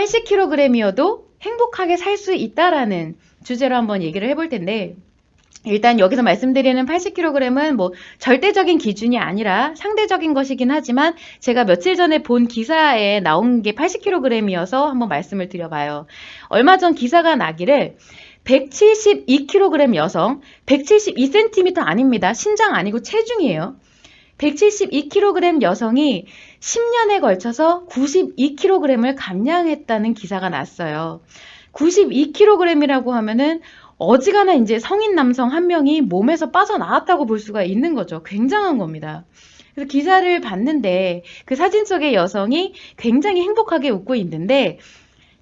80kg이어도 행복하게 살 수 있다라는 주제로 한번 얘기를 해볼 텐데, 일단 여기서 말씀드리는 80kg은 뭐 절대적인 기준이 아니라 상대적인 것이긴 하지만 제가 며칠 전에 본 기사에 나온 게 80kg이어서 한번 말씀을 드려봐요. 얼마 전 기사가 나기를 172kg 여성, 172cm 아닙니다. 신장 아니고 체중이에요. 172kg 여성이 10년에 걸쳐서 92kg을 감량했다는 기사가 났어요. 92kg이라고 하면은 어지간한 이제 성인 남성 한 명이 몸에서 빠져나왔다고 볼 수가 있는 거죠. 굉장한 겁니다. 그래서 기사를 봤는데 그 사진 속의 여성이 굉장히 행복하게 웃고 있는데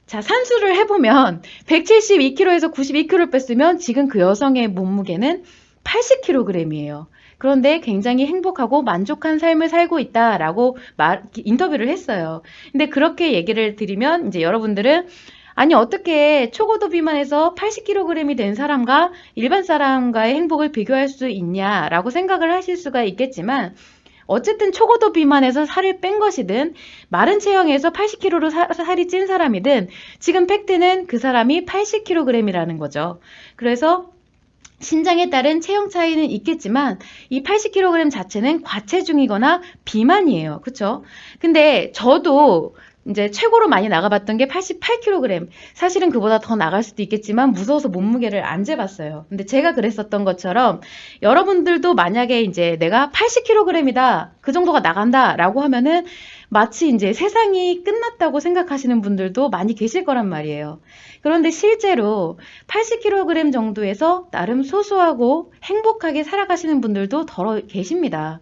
자, 산수를 해보면 172kg에서 92kg 뺐으면 지금 그 여성의 몸무게는 80kg이에요. 그런데 굉장히 행복하고 만족한 삶을 살고 있다라고 말, 인터뷰를 했어요. 근데 그렇게 얘기를 드리면 이제 여러분들은 아니 어떻게 초고도 비만에서 80kg이 된 사람과 일반 사람과의 행복을 비교할 수 있냐라고 생각을 하실 수가 있겠지만 어쨌든 초고도 비만에서 살을 뺀 것이든 마른 체형에서 80kg로 사, 살이 찐 사람이든 지금 팩트는 그 사람이 80kg이라는 거죠. 그래서 신장에 따른 체형 차이는 있겠지만 이 80kg 자체는 과체중이거나 비만이에요. 그쵸? 근데 저도 이제 최고로 많이 나가봤던 게 88kg. 사실은 그보다 더 나갈 수도 있겠지만 무서워서 몸무게를 안 재봤어요. 근데 제가 그랬었던 것처럼 여러분들도 만약에 이제 내가 80kg이다. 그 정도가 나간다 라고 하면은 마치 이제 세상이 끝났다고 생각하시는 분들도 많이 계실 거란 말이에요. 그런데 실제로 80kg 정도에서 나름 소소하고 행복하게 살아가시는 분들도 더 계십니다.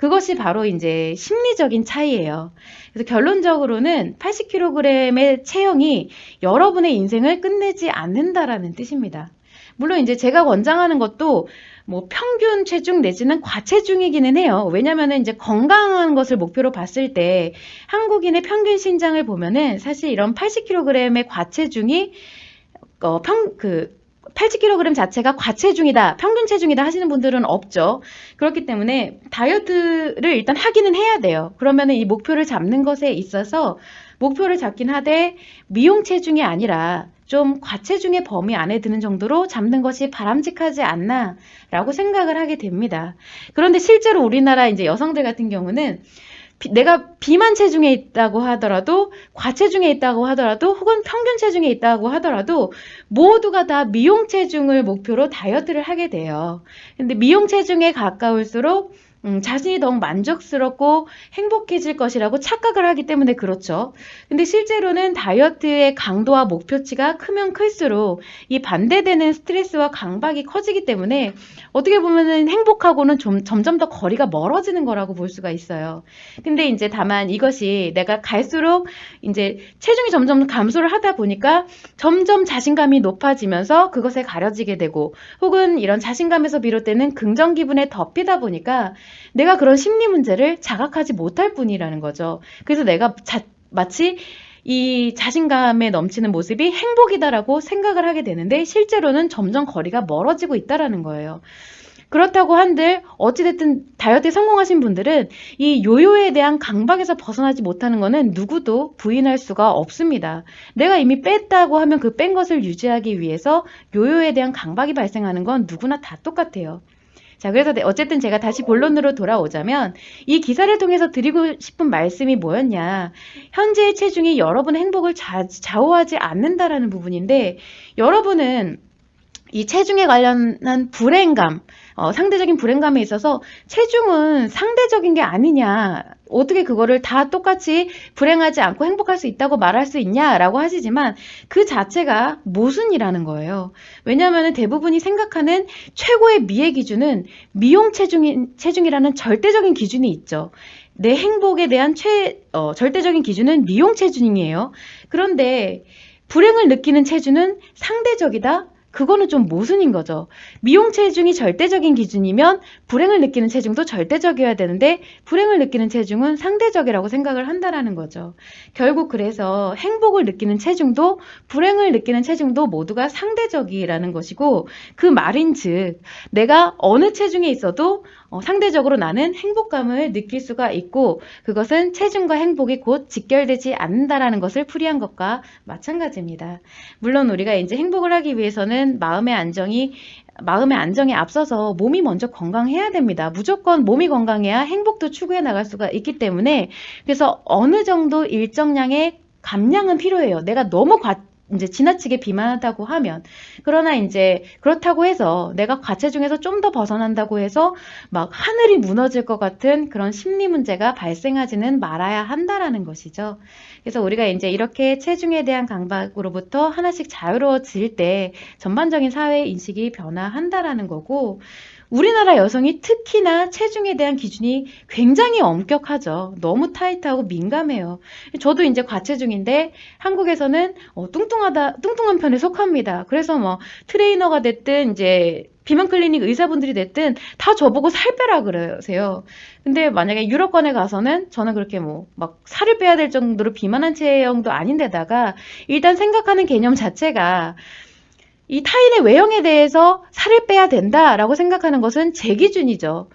그것이 바로 이제 심리적인 차이예요. 그래서 결론적으로는 80kg의 체형이 여러분의 인생을 끝내지 않는다라는 뜻입니다. 물론 이제 제가 권장하는 것도 뭐 평균 체중 내지는 과체중이기는 해요. 왜냐면은 이제 건강한 것을 목표로 봤을 때 한국인의 평균 신장을 보면은 사실 이런 80kg의 과체중이 어, 평, 그, 80kg 자체가 과체중이다, 평균 체중이다 하시는 분들은 없죠. 그렇기 때문에 다이어트를 일단 하기는 해야 돼요. 그러면은 이 목표를 잡는 것에 있어서 목표를 잡긴 하되 미용 체중이 아니라 좀 과체중의 범위 안에 드는 정도로 잡는 것이 바람직하지 않나라고 생각을 하게 됩니다. 그런데 실제로 우리나라 이제 여성들 같은 경우는 비, 내가 비만 체중에 있다고 하더라도 과체중에 있다고 하더라도 혹은 평균 체중에 있다고 하더라도 모두가 다 미용 체중을 목표로 다이어트를 하게 돼요. 근데 미용 체중에 가까울수록 음, 자신이 더욱 만족스럽고 행복해질 것이라고 착각을 하기 때문에 그렇죠. 근데 실제로는 다이어트의 강도와 목표치가 크면 클수록 이 반대되는 스트레스와 강박이 커지기 때문에 어떻게 보면은 행복하고는 좀, 점점 더 거리가 멀어지는 거라고 볼 수가 있어요. 근데 이제 다만 이것이 내가 갈수록 이제 체중이 점점 감소를 하다 보니까 점점 자신감이 높아지면서 그것에 가려지게 되고 혹은 이런 자신감에서 비롯되는 긍정 기분에 덮이다 보니까 내가 그런 심리 문제를 자각하지 못할 뿐이라는 거죠. 그래서 내가 자, 마치 이 자신감에 넘치는 모습이 행복이다라고 생각을 하게 되는데 실제로는 점점 거리가 멀어지고 있다라는 거예요. 그렇다고 한들 어찌됐든 다이어트에 성공하신 분들은 이 요요에 대한 강박에서 벗어나지 못하는 것은 누구도 부인할 수가 없습니다. 내가 이미 뺐다고 하면 그 뺀 것을 유지하기 위해서 요요에 대한 강박이 발생하는 건 누구나 다 똑같아요. 자, 그래서 어쨌든 제가 다시 본론으로 돌아오자면 이 기사를 통해서 드리고 싶은 말씀이 뭐였냐. 현재의 체중이 여러분의 행복을 자, 좌우하지 않는다라는 부분인데 여러분은 이 체중에 관련한 불행감, 어, 상대적인 불행감에 있어서 체중은 상대적인 게 아니냐. 어떻게 그거를 다 똑같이 불행하지 않고 행복할 수 있다고 말할 수 있냐라고 하시지만 그 자체가 모순이라는 거예요. 왜냐하면 대부분이 생각하는 최고의 미의 기준은 미용 체중인, 체중이라는 절대적인 기준이 있죠. 내 행복에 대한 최, 어, 절대적인 기준은 미용 체중이에요. 그런데 불행을 느끼는 체중은 상대적이다? 그거는 좀 모순인 거죠. 미용 체중이 절대적인 기준이면 불행을 느끼는 체중도 절대적이어야 되는데 불행을 느끼는 체중은 상대적이라고 생각을 한다라는 거죠. 결국 그래서 행복을 느끼는 체중도 불행을 느끼는 체중도 모두가 상대적이라는 것이고 그 말인 즉 내가 어느 체중에 있어도 어, 상대적으로 나는 행복감을 느낄 수가 있고 그것은 체중과 행복이 곧 직결되지 않는다라는 것을 풀이한 것과 마찬가지입니다. 물론 우리가 이제 행복을 하기 위해서는 마음의 안정이 마음의 안정에 앞서서 몸이 먼저 건강해야 됩니다. 무조건 몸이 건강해야 행복도 추구해 나갈 수가 있기 때문에 그래서 어느 정도 일정량의 감량은 필요해요. 내가 너무 과, 이제 지나치게 비만하다고 하면 그러나 이제 그렇다고 해서 내가 과체 중에서 좀 더 벗어난다고 해서 막 하늘이 무너질 것 같은 그런 심리 문제가 발생하지는 말아야 한다라는 것이죠. 그래서 우리가 이제 이렇게 체중에 대한 강박으로부터 하나씩 자유로워질 때 전반적인 사회 인식이 변화한다라는 거고 우리나라 여성이 특히나 체중에 대한 기준이 굉장히 엄격하죠. 너무 타이트하고 민감해요. 저도 이제 과체중인데 한국에서는 어, 뚱뚱하다, 뚱뚱한 편에 속합니다. 그래서 뭐 트레이너가 됐든 이제 비만 클리닉 의사분들이 됐든 다 저보고 살 빼라 그러세요. 근데 만약에 유럽권에 가서는 저는 그렇게 뭐 막 살을 빼야 될 정도로 비만한 체형도 아닌데다가 일단 생각하는 개념 자체가 이 타인의 외형에 대해서 살을 빼야 된다라고 생각하는 것은 제 기준이죠.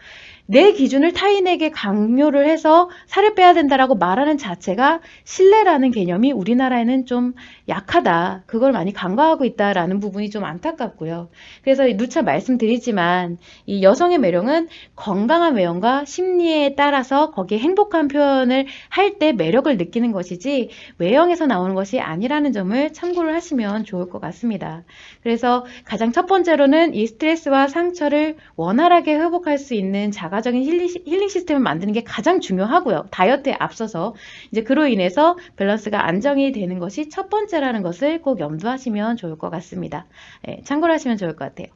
내 기준을 타인에게 강요를 해서 살을 빼야 된다라고 말하는 자체가 신뢰라는 개념이 우리나라에는 좀 약하다. 그걸 많이 간과하고 있다라는 부분이 좀 안타깝고요. 그래서 누차 말씀드리지만 이 여성의 매력은 건강한 외형과 심리에 따라서 거기에 행복한 표현을 할 때 매력을 느끼는 것이지 외형에서 나오는 것이 아니라는 점을 참고를 하시면 좋을 것 같습니다. 그래서 가장 첫 번째로는 이 스트레스와 상처를 원활하게 회복할 수 있는 자가 적인 힐링, 시- 힐링 시스템을 만드는 게 가장 중요하고요. 다이어트에 앞서서 이제 그로 인해서 밸런스가 안정이 되는 것이 첫 번째라는 것을 꼭 염두하시면 좋을 것 같습니다. 예, 참고를 하시면 좋을 것 같아요.